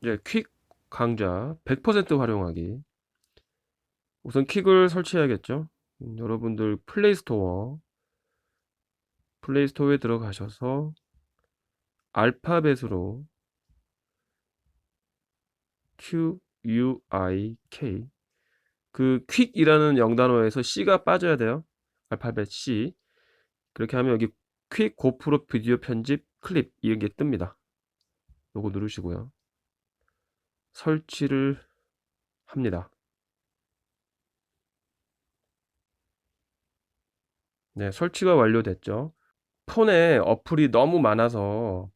이제 퀵 강좌 100% 활용하기. 우선 퀵을 설치해야겠죠. 음, 여러분들 플레이 스토어 플레이 스토어에 들어가셔서 알파벳으로 Q U I K 그 퀵이라는 영단어에서 C가 빠져야 돼요. 알파벳 C. 그렇게 하면 여기 퀵 고프로 비디오 편집 클립 이런 게 뜹니다. 요거 누르시고요. 설치를 합니다. 네, 설치가 완료됐죠. 폰에 어플이 너무 많아서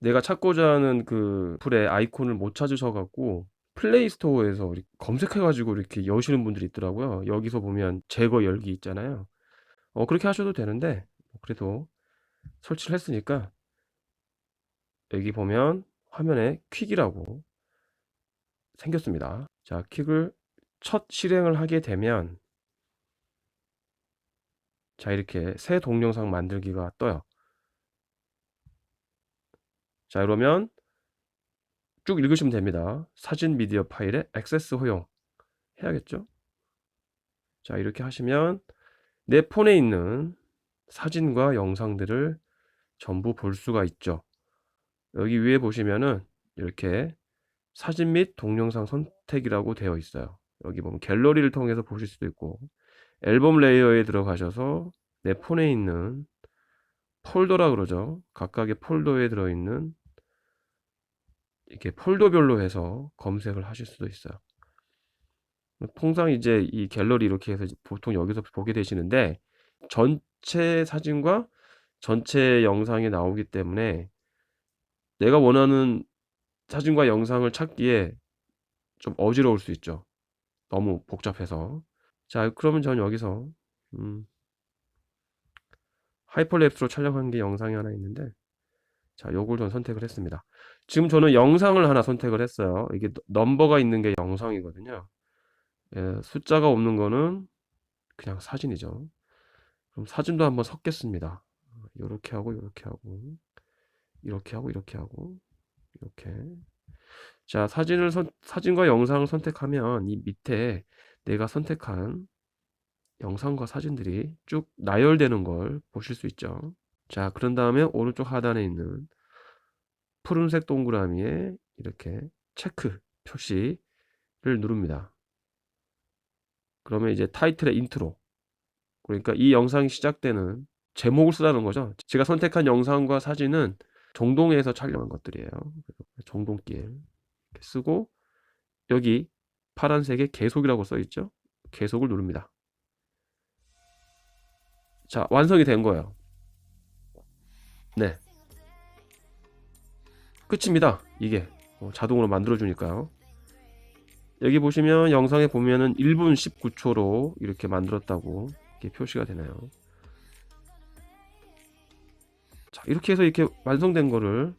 내가 찾고자 하는 그 어플의 아이콘을 못 찾으셔 갖고 플레이 스토어에서 이렇게 검색해 가지고 이렇게 여시는 분들이 있더라고요. 여기서 보면 제거 열기 있잖아요. 어, 그렇게 하셔도 되는데, 그래도 설치를 했으니까 여기 보면 화면에 퀵이라고 생겼습니다. 자, 퀵을 첫 실행을 하게 되면 자, 이렇게 새 동영상 만들기가 떠요. 자, 이러면 쭉 읽으시면 됩니다. 사진 미디어 파일에 액세스 허용 해야겠죠? 자, 이렇게 하시면 내 폰에 있는 사진과 영상들을 전부 볼 수가 있죠. 여기 위에 보시면은 이렇게 사진 및 동영상 선택이라고 되어 있어요. 여기 보면 갤러리를 통해서 보실 수도 있고 앨범 레이어에 들어가셔서 내 폰에 있는 폴더라 그러죠. 각각의 폴더에 들어있는 이렇게 폴더별로 해서 검색을 하실 수도 있어요. 통상 이제 이 갤러리 이렇게 해서 보통 여기서 보게 되시는데 전체 사진과 전체 영상이 나오기 때문에 내가 원하는 사진과 영상을 찾기에 좀 어지러울 수 있죠. 너무 복잡해서. 자, 그러면 전 여기서 음, 하이퍼랩스로 촬영한 게 영상이 하나 있는데 자, 요걸 전 선택을 했습니다. 지금 저는 영상을 하나 선택을 했어요. 이게 넘버가 있는 게 영상이거든요. 예, 숫자가 없는 거는 그냥 사진이죠. 그럼 사진도 한번 섞겠습니다. 이렇게 하고 이렇게 하고 이렇게 하고 이렇게 하고 이렇게 자 사진을 선, 사진과 영상을 선택하면 이 밑에 내가 선택한 영상과 사진들이 쭉 나열되는 걸 보실 수 있죠. 자 그런 다음에 오른쪽 하단에 있는 푸른색 동그라미에 이렇게 체크 표시를 누릅니다. 그러면 이제 타이틀의 인트로 그러니까 이 영상이 시작되는 제목을 쓰라는 거죠. 제가 선택한 영상과 사진은 종동에서 촬영한 것들이에요. 이렇게 쓰고 여기 파란색에 계속이라고 써 있죠. 계속을 누릅니다. 자, 완성이 된 거예요. 네. 끝입니다. 이게 어, 자동으로 만들어 주니까요. 여기 보시면 영상에 보면은 1분 19초로 이렇게 만들었다고 이렇게 표시가 되나요? 자, 이렇게 해서 이렇게 완성된 거를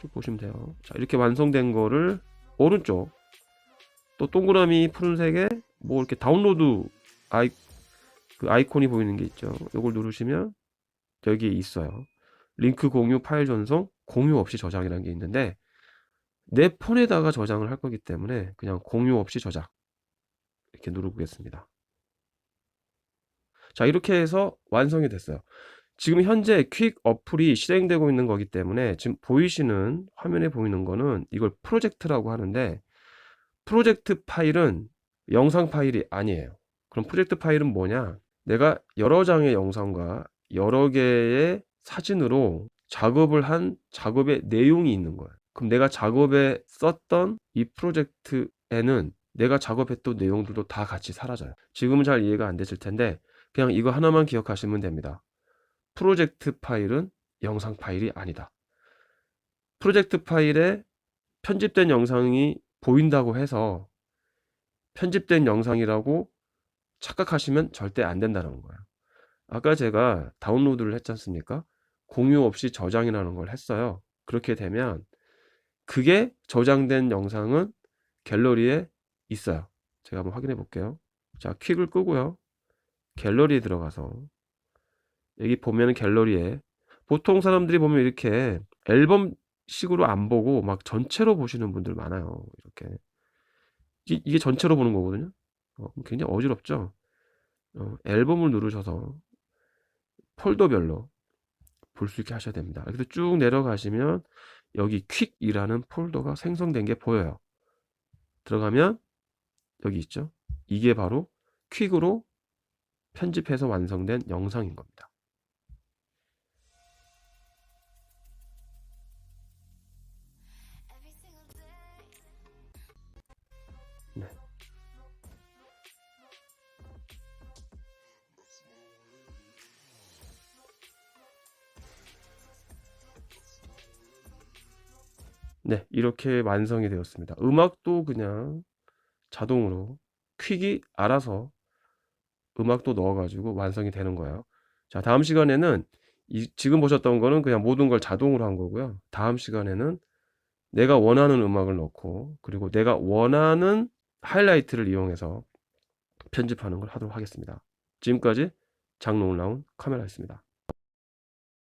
쭉 보시면 돼요. 자, 이렇게 완성된 거를 오른쪽 또 동그라미 푸른색에 뭐 이렇게 다운로드 아이 그 아이콘이 보이는 게 있죠. 이걸 누르시면 여기 있어요. 링크 공유, 파일 전송, 공유 없이 저장이라는 게 있는데 내 폰에다가 저장을 할 거기 때문에 그냥 공유 없이 저장 이렇게 누르겠습니다. 자 이렇게 해서 완성이 됐어요. 지금 현재 퀵 어플이 실행되고 있는 거기 때문에 지금 보이시는 화면에 보이는 거는 이걸 프로젝트라고 하는데 프로젝트 파일은 영상 파일이 아니에요. 그럼 프로젝트 파일은 뭐냐? 내가 여러 장의 영상과 여러 개의 사진으로 작업을 한 작업의 내용이 있는 거예요. 그럼 내가 작업에 썼던 이 프로젝트에는 내가 작업했던 내용들도 다 같이 사라져요. 지금은 잘 이해가 안 되실 텐데 그냥 이거 하나만 기억하시면 됩니다. 프로젝트 파일은 영상 파일이 아니다. 프로젝트 파일에 편집된 영상이 보인다고 해서 편집된 영상이라고 착각하시면 절대 안 된다는 거예요. 아까 제가 다운로드를 했지 않습니까? 공유 없이 저장이라는 걸 했어요. 그렇게 되면 그게 저장된 영상은 갤러리에 있어요. 제가 한번 확인해 볼게요. 자, 퀵을 끄고요. 갤러리에 들어가서 여기 보면 갤러리에 보통 사람들이 보면 이렇게 앨범 식으로 안 보고 막 전체로 보시는 분들 많아요. 이렇게. 이게, 전체로 보는 거거든요. 어, 굉장히 어지럽죠? 어, 앨범을 누르셔서 폴더별로 볼 수 있게 하셔야 됩니다. 그래서 쭉 내려가시면 여기 퀵이라는 폴더가 생성된 게 보여요. 들어가면 여기 있죠? 이게 바로 퀵으로 편집해서 완성된 영상인 겁니다. 네, 이렇게 완성이 되었습니다. 음악도 그냥 자동으로 퀵이 알아서 음악도 넣어가지고 완성이 되는 거예요. 자, 다음 시간에는 이, 지금 보셨던 거는 그냥 모든 걸 자동으로 한 거고요. 다음 시간에는 내가 원하는 음악을 넣고 그리고 내가 원하는 하이라이트를 이용해서 편집하는 걸 하도록 하겠습니다. 지금까지 장롱 나온 카메라였습니다.